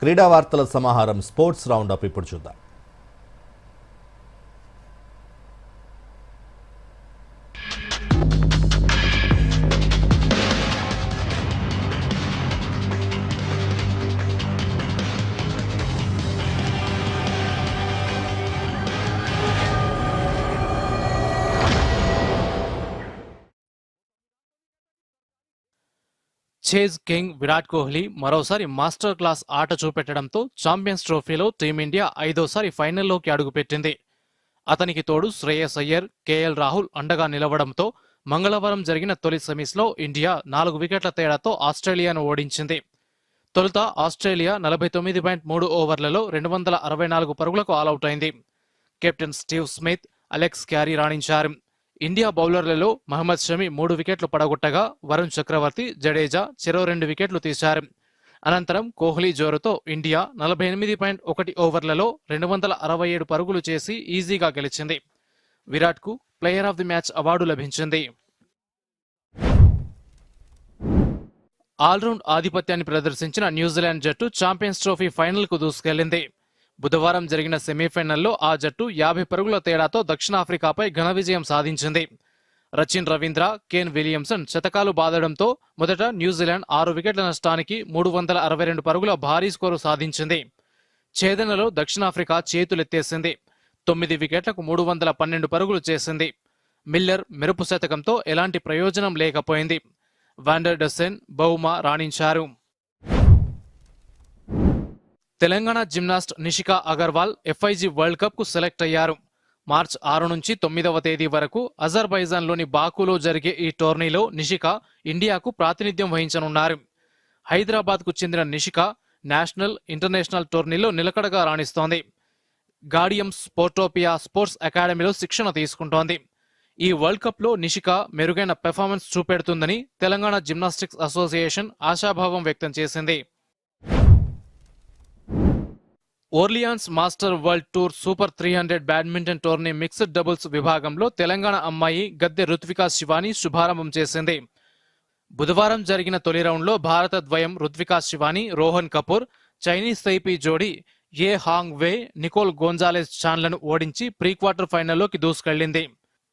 క్రీడా వార్తల సమాహారం స్పోర్ట్స్ రౌండ్ ఇప్పుడు చూద్దాం. చేజ్ కింగ్ విరాట్ కోహ్లీ మరోసారి మాస్టర్ క్లాస్ ఆట చూపెట్టడంతో ఛాంపియన్స్ ట్రోఫీలో టీమిండియా ఐదోసారి ఫైనల్లోకి అడుగుపెట్టింది అతనికి తోడు శ్రేయస్ అయ్యర్ కేఎల్ రాహుల్ అండగా నిలవడంతో మంగళవారం జరిగిన తొలి సెమీస్లో ఇండియా నాలుగు వికెట్ల తేడాతో ఆస్ట్రేలియాను ఓడించింది. తొలుత ఆస్ట్రేలియా నలభై తొమ్మిది పాయింట్ మూడు ఓవర్లలో రెండు వందల అరవై నాలుగు పరుగులకు ఆలౌట్ అయింది. Captain Steve Smith Alex Carey రాణించారు. ఇండియా బౌలర్లలో మహమ్మద్ షమి మూడు వికెట్లు పడగొట్టగా వరుణ్ చక్రవర్తి జడేజా చెరో రెండు వికెట్లు తీశారు. అనంతరం కోహ్లీ జోరుతో ఇండియా నలభై ఎనిమిది పాయింట్ ఒకటి ఓవర్లలో రెండు వందల అరవై ఏడు పరుగులు చేసి ఈజీగా గెలిచింది. విరాట్కు player of the match award లభించింది. ఆల్రౌండ్ ఆధిపత్యాన్ని ప్రదర్శించిన న్యూజిలాండ్ జట్టు ఛాంపియన్స్ ట్రోఫీ ఫైనల్కు దూసుకెళ్ళింది. బుధవారం జరిగిన సెమీఫైనల్లో ఆ జట్టు యాభై పరుగుల తేడాతో దక్షిణాఫ్రికాపై ఘన విజయం సాధించింది. రచిన్ రవీంద్ర కేన్ విలియమ్సన్ శతకాలు బాదడంతో మొదట న్యూజిలాండ్ ఆరు వికెట్ల నష్టానికి మూడు వందల అరవై రెండు పరుగుల భారీ స్కోరు సాధించింది. ఛేదనలో దక్షిణాఫ్రికా చేతులెత్తేసింది. తొమ్మిది వికెట్లకు మూడు వందల పన్నెండు పరుగులు చేసింది. మిల్లర్ మెరుపు శతకంతో ఎలాంటి ప్రయోజనం లేకపోయింది. వాండర్ డెసెన్ బౌమా రాణించారు. Telangana gymnast Nishika Agarwal FIG world కప్కు select అయ్యారు. మార్చ్ ఆరు నుంచి తొమ్మిదవ తేదీ వరకు అజర్బైజాన్లోని బాకులో జరిగే ఈ టోర్నీలో నిషిక ఇండియాకు ప్రాతినిధ్యం వహించనున్నారు. హైదరాబాద్కు చెందిన నిషిక నేషనల్ ఇంటర్నేషనల్ టోర్నీలో నిలకడగా రాణిస్తోంది. గాడియం స్పోర్టోపియా స్పోర్ట్స్ అకాడమీలో శిక్షణ తీసుకుంటోంది. ఈ వరల్డ్ కప్లో నిషిక మెరుగైన పెర్ఫార్మెన్స్ చూపెడుతుందని తెలంగాణ జిమ్నాస్టిక్స్ అసోసియేషన్ ఆశాభావం వ్యక్తం చేసింది. Orleans master world tour super three hundred badminton tourney mixed doubles విభాగంలో తెలంగాణ అమ్మాయి గద్దె రుత్వికా శివాని శుభారంభం చేసింది. బుధవారం జరిగిన తొలి రౌండ్లో భారత ద్వయం రుత్వికా శివాని రోహన్ కపూర్ చైనీస్ తైపీ జోడీ ఏ హాంగ్ వే నికోల్ గోంజాలెస్ చాన్లను ఓడించి ప్రీ క్వార్టర్ ఫైనల్లోకి దూసుకెళ్ళింది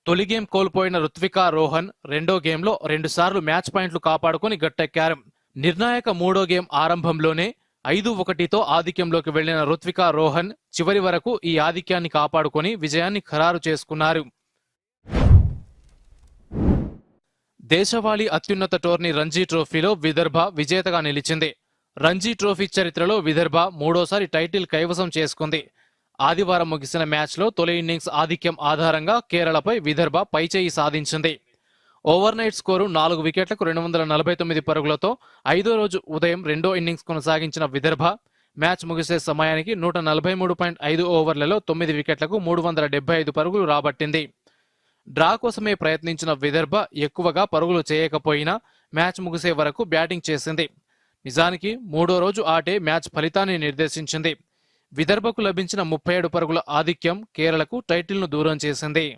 తొలి గేమ్ కోల్పోయిన రుత్వికా రోహన్ రెండో గేమ్లో రెండుసార్లు మ్యాచ్ పాయింట్లు కాపాడుకుని గట్టెక్కారు. నిర్ణాయక మూడో గేమ్ ఆరంభంలోనే ఐదు ఒకటితో ఆధిక్యంలోకి వెళ్ళిన రుత్వికా రోహన్ చివరి వరకు ఈ ఆధిక్యాన్ని కాపాడుకొని విజయాన్ని ఖరారు చేసుకున్నారు. దేశవాళీ అత్యున్నత టోర్నీ రంజీ ట్రోఫీలో విదర్భ విజేతగా నిలిచింది. రంజీ ట్రోఫీ చరిత్రలో విదర్భ మూడోసారి టైటిల్ కైవసం చేసుకుంది. ఆదివారం ముగిసిన మ్యాచ్లో తొలి ఇన్నింగ్స్ ఆధిక్యం ఆధారంగా కేరళపై విదర్భ పైచేయి సాధించింది. ఓవర్ నైట్ స్కోరు నాలుగు వికెట్లకు రెండు వందల నలభై తొమ్మిది పరుగులతో ఐదో రోజు ఉదయం రెండో ఇన్నింగ్స్ కొనసాగించిన విదర్భ. మ్యాచ్ ముగిసే సమయానికి నూట నలభై మూడు పాయింట్ ఐదు ఓవర్లలో తొమ్మిది వికెట్లకు మూడు వందల డెబ్బై ఐదు పరుగులు రాబట్టింది. డ్రా కోసమే ప్రయత్నించిన విదర్భ ఎక్కువగా పరుగులు చేయకపోయినా మ్యాచ్ ముగిసే వరకు బ్యాటింగ్ చేసింది. నిజానికి మూడో రోజు ఆటే మ్యాచ్ ఫలితాన్ని నిర్దేశించింది. విదర్భకు లభించిన ముప్పై ఏడు పరుగుల ఆధిక్యం కేరళకు టైటిల్ను దూరం చేసింది.